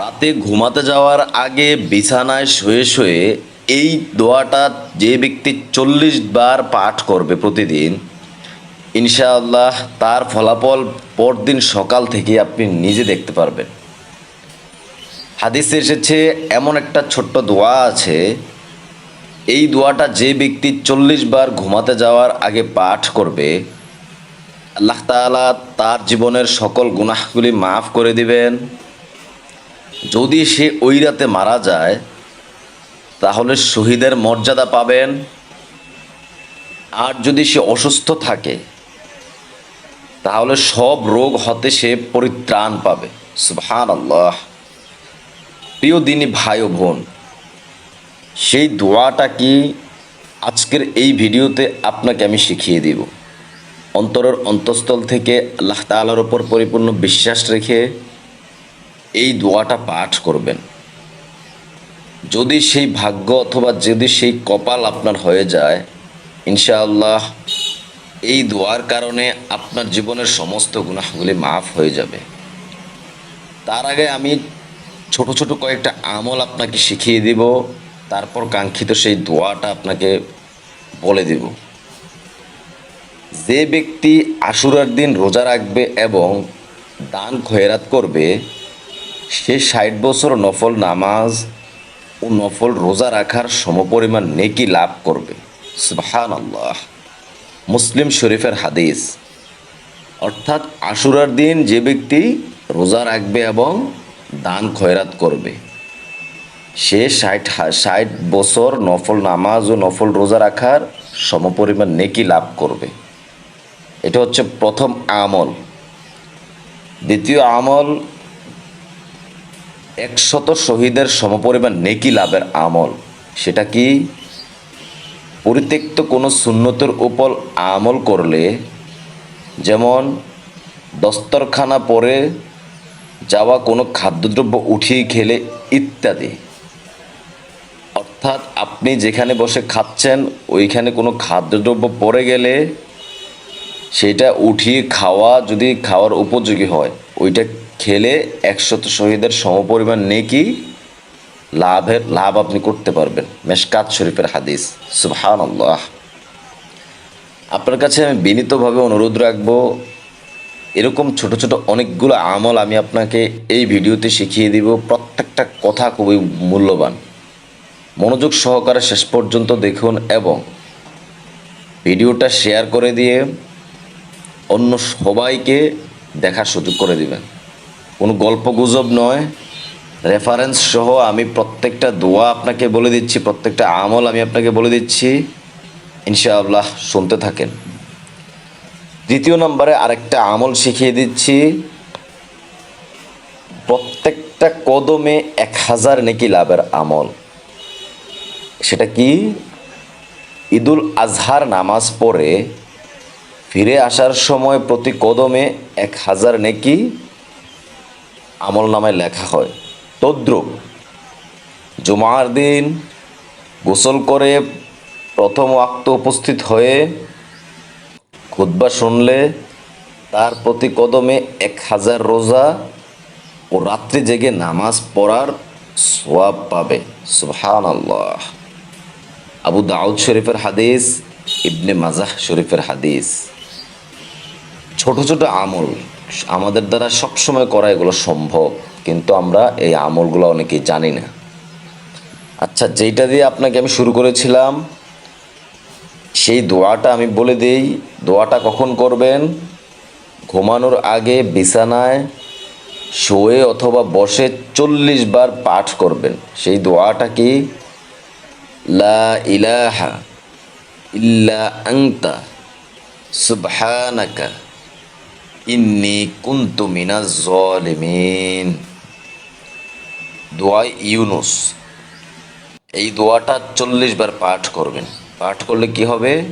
রাতে ঘুমাতে যাওয়ার আগে বিছানায় শুয়ে শুয়ে এই দোয়াটা যে ব্যক্তি চল্লিশ বার পাঠ করবে প্রতিদিন, ইনশাআল্লাহ তার ফলাফল পরদিন সকাল থেকে আপনি নিজে দেখতে পারবেন। হাদিসে এসেছে, এমন একটা ছোট্ট দোয়া আছে, এই দোয়াটা যে ব্যক্তি চল্লিশ বার ঘুমাতে যাওয়ার আগে পাঠ করবে, আল্লাহ তাআলা তার জীবনের সকল গুনাহগুলি মাফ করে দিবেন। যদি সে ওই রাতে মারা যায়, তাহলে শহীদের মর্যাদা পাবেন। আর যদি সে অসুস্থ থাকে, তাহলে সব রোগ হতে সে পরিত্রাণ পাবে। সুবহান আল্লাহ প্রিয় দিনী ভাই ও বোন, সেই দোয়াটা কি আজকের এই ভিডিওতে আপনাকে আমি শিখিয়ে দিব। অন্তরের অন্তঃস্থল থেকে আল্লাহ তাআলার ওপর পরিপূর্ণ বিশ্বাস রেখে এই দোয়াটা পাঠ করবেন। যদি সেই ভাগ্য অথবা যদি সেই কপাল আপনার হয়ে যায়, ইনশাআল্লাহ এই দোয়ার কারণে আপনার জীবনের সমস্ত গুনাহগুলি মাফ হয়ে যাবে। তার আগে আমি ছোট ছোট কয়েকটা আমল আপনাকে শিখিয়ে দিব, তারপর কাঙ্ক্ষিত সেই দোয়াটা আপনাকে বলে দিব। যে ব্যক্তি আশুরার দিন রোজা রাখবে এবং দান খয়রাত করবে সে ষাট বছর নফল নামাজ ও নফল রোজা রাখার সমপরিমাণ নেকি লাভ করবে। আল্লাহ মুসলিম শরীফের হাদিস। অর্থাৎ আশুরার দিন যে ব্যক্তি রোজা রাখবে এবং দান খয়রাত করবে, সে ষাট ষাট বছর নফল নামাজ ও নফল রোজা রাখার সমপরিমাণ নেকি লাভ করবে। এটা হচ্ছে প্রথম আমল। দ্বিতীয় আমল একশত শহীদের সমপরিমাণ নেকি লাভের আমল। সেটা কি পরিত্যক্ত কোনো সুন্নতের উপর আমল করলে? যেমন, দস্তরখানা পরে যাওয়া কোনো খাদ্যদ্রব্য উঠিয়ে খেলে ইত্যাদি। অর্থাৎ আপনি যেখানে বসে খাচ্ছেন, ওইখানে কোনো খাদ্যদ্রব্য পড়ে গেলে সেটা উঠিয়ে খাওয়া যদি খাওয়ার উপযোগী হয়, ওইটা খেলে একশত শহীদের সমপরিমাণ নেকি লাভের লাভ আপনি করতে পারবেন। মেশকাত শরীফের হাদিস। সুবহান আল্লাহ আপনার কাছে আমি বিনীতভাবে অনুরোধ রাখব, এরকম ছোট ছোট অনেকগুলো আমল আমি আপনাকে এই ভিডিওতে শিখিয়ে দিব। প্রত্যেকটা কথা খুবই মূল্যবান। মনোযোগ সহকারে শেষ পর্যন্ত দেখুন এবং ভিডিওটা শেয়ার করে দিয়ে অন্য সবাইকে দেখার সুযোগ করে দিবেন। কোনো গল্প গুজব নয়। রেফারেন্স সহ আমি প্রত্যেকটা দোয়া আপনাকে বলে দিচ্ছি, প্রত্যেকটা আমল আমি আপনাকে বলে দিচ্ছি। ইনশাআল্লাহ শুনতে থাকেন। দ্বিতীয় নম্বরে আরেকটা আমল শিখিয়ে দিচ্ছি। প্রত্যেকটা কদমে এক হাজার নেকি লাভের আমল। সেটা কি? ঈদুল আজহার নামাজ পড়ে ফিরে আসার সময় প্রতি কদমে এক হাজার নেকি আমল নামায় লেখা হয়। তদ্রুপ। জুমার দিন গোসল করে প্রথম আক্ত উপস্থিত হয়ে খুতবা শুনলে তার প্রতি কদমে এক হাজার রোজা ও রাত্রি জেগে নামাজ পড়ার সোয়াব পাবে। সুবহান আল্লাহ আবু দাউদ শরীফের হাদিস, ইবনে মাজাহ শরীফের হাদিস। ছোট ছোট আমল। আমাদের দ্বারা সবসময় করা এগুলো সম্ভব, কিন্তু আমরা এই আমলগুলো অনেকেই জানি না। আচ্ছা যেইটা দিয়ে আপনাকে আমি শুরু করেছিলাম, সেই দোয়াটা আমি বলে দিই, দোয়াটা কখন করবেন? ঘুমানোর আগে বিছানায় শোয়ে অথবা বসে চল্লিশ বার পাঠ করবেন। সেই দোয়াটা কি? লা ইলাহা ইল্লা আংতা সুবহানাকা। ইন্নি কুন্তু মিনাজ জলিমিন। দোয়া ইউনুস। এই দোয়াটা চল্লিশ বার পাঠ করবেন। পাঠ করলে কি হবে?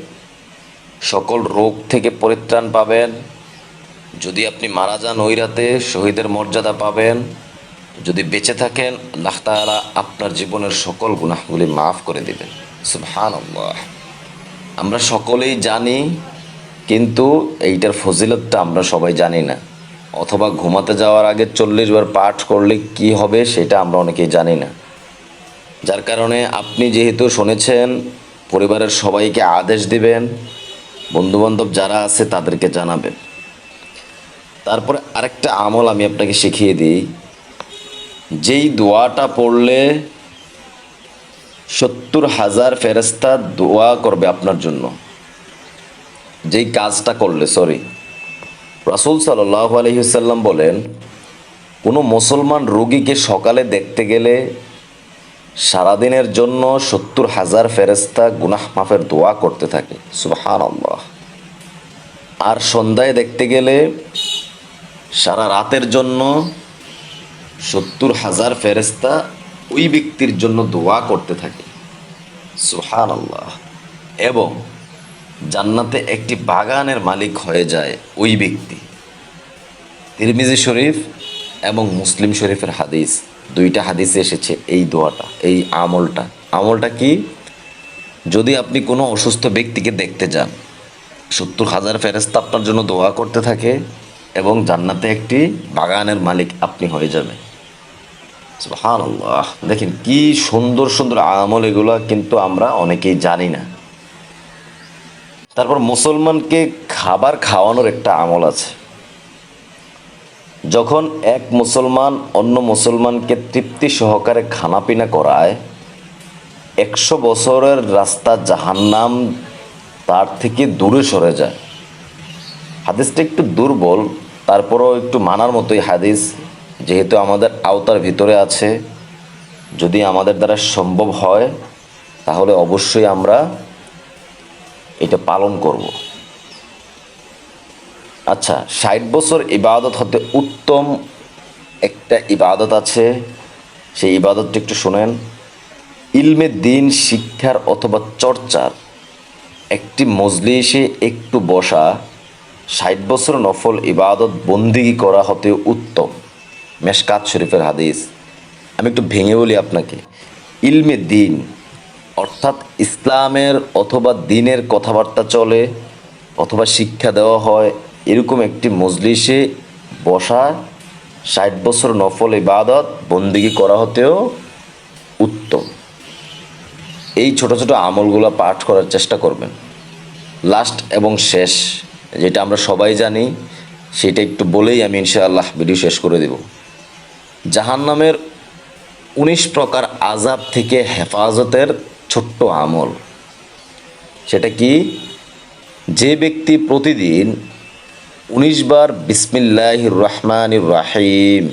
সকল রোগ থেকে পরিত্রাণ পাবেন। যদি আপনি মারা যান ওই রাতে, শহীদের মর্যাদা পাবেন। যদি বেঁচে থাকেন, আল্লাহ তাআলা আপনার জীবনের সকল গুনাহগুলি মাফ করে দিবেন। সুবহান আমরা সকলেই জানি কিন্তু এইটার ফজিলতটা আমরা সবাই জানি না। অথবা ঘুমাতে যাওয়ার আগে চল্লিশ বার পাঠ করলে কি হবে সেটা আমরা অনেকেই জানি না। যার কারণে আপনি যেহেতু শুনেছেন, পরিবারের সবাইকে আদেশ দিবেন, বন্ধুবান্ধব যারা আছে তাদেরকে জানাবেন। তারপরে আরেকটা আমল আমি আপনাকে শিখিয়ে দিই। যেই দোয়াটা পড়লে সত্তর হাজার ফেরেস্তা দোয়া করবে আপনার জন্য। যেই কাজটা করলে সরি রাসুল সাল্লাহ আলহিসাল্লাম বলেন, কোনো মুসলমান রোগীকে সকালে দেখতে গেলে সারাদিনের জন্য সত্তর হাজার ফেরেস্তা গুনাহ মাফের দোয়া করতে থাকে। সুবাহান আল্লাহ আর সন্ধ্যায় দেখতে গেলে সারা রাতের জন্য সত্তর হাজার ফেরেস্তা ওই ব্যক্তির জন্য দোয়া করতে থাকে। সুহান আল্লাহ এবং জান্নাতে একটি বাগানের মালিক হয়ে যায় ওই ব্যক্তি। তিরমিজি শরীফ এবং মুসলিম শরীফের হাদিস, দুইটা হাদিসে এসেছে এই দোয়াটা, এই আমলটা। আমলটা কি? যদি আপনি কোনো অসুস্থ ব্যক্তিকে দেখতে যান, সত্তর হাজার ফেরেস্তা আপনার জন্য দোয়া করতে থাকে এবং জান্নাতে একটি বাগানের মালিক আপনি হয়ে যাবেন। সুবহানাল্লাহ। দেখেন কি সুন্দর সুন্দর আমল এগুলো কিন্তু আমরা অনেকেই জানি না। তারপর মুসলমানকে খাবার খাওয়ানোর একটা আমল আছে। যখন এক মুসলমান অন্য মুসলমানকে তৃপ্তি সহকারে খানাপিনা করায়, একশো বছরের রাস্তা জাহান্নাম তার থেকে দূরে সরে যায়। হাদিসটা একটু দুর্বল, তারপরও একটু মানার মতোই হাদিস। যেহেতু আমাদের আওতার ভিতরে আছে, যদি আমাদের দ্বারা সম্ভব হয়, তাহলে অবশ্যই আমরা এটা পালন করব। আচ্ছা ষাট বছর ইবাদত হতে উত্তম একটা ইবাদত আছে। সেই ইবাদতটা একটু শোনেন। ইলমে দিন, শিক্ষার অথবা চর্চার একটি মজলিসে একটু বসা, ষাট বছর নফল ইবাদত বন্দিগি করা হতে উত্তম। মেশকাত শরীফের হাদিস। আমি একটু ভেঙে বলি আপনাকে। ইলমে দিন অর্থাৎ ইসলামের অথবা দিনের কথাবার্তা চলে, অথবা শিক্ষা দেওয়া হয়, এরকম একটি মজলিসে বসা ষাট বছর নফল ইবাদত বন্দিগি করা হতেও উত্তম। এই ছোট ছোট আমলগুলো পাঠ করার চেষ্টা করবেন। লাস্ট এবং শেষ, যেটা আমরা সবাই জানি, সেটা একটু বলেই আমি ইনশাআল্লাহ ভিডিও শেষ করে দেব। জাহান্নামের উনিশ প্রকার আজাব থেকে হেফাজতের ছোট্ট আমল। সেটা কি? যে ব্যক্তি প্রতিদিন উনিশ বার বিসমিল্লাহ রহমান রাহিম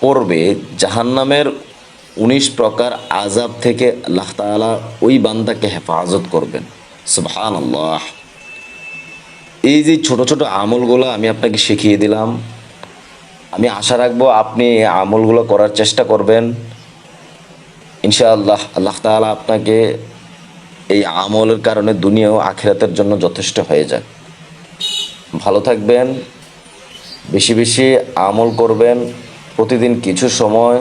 পড়বে, জাহান্নামের উনিশ প্রকার আজাব থেকে আল্লাহ তাআলা ওই বান্দাকে হেফাজত করবেন। সুবহান আল্লাহ এই যে ছোট ছোট আমলগুলো আমি আপনাকে শিখিয়ে দিলাম। আমি আশা রাখব আপনি আমলগুলো করার চেষ্টা করবেন। ইনশাআল্লাহ আল্লাহ তাআলা আপনাকে এই আমলের কারণে দুনিয়া ও আখিরাতের জন্য যথেষ্ট হয়ে যাক। ভালো থাকবেন, বেশি বেশি আমল করবেন, প্রতিদিন কিছু সময়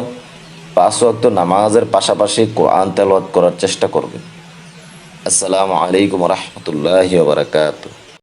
পাঁচ ওয়াক্ত নামাজের পাশাপাশি কোরআন তেলাওয়াত করার চেষ্টা করবেন। আসসালামু আলাইকুম রহমতুল্লাহ বারাকাতুহ।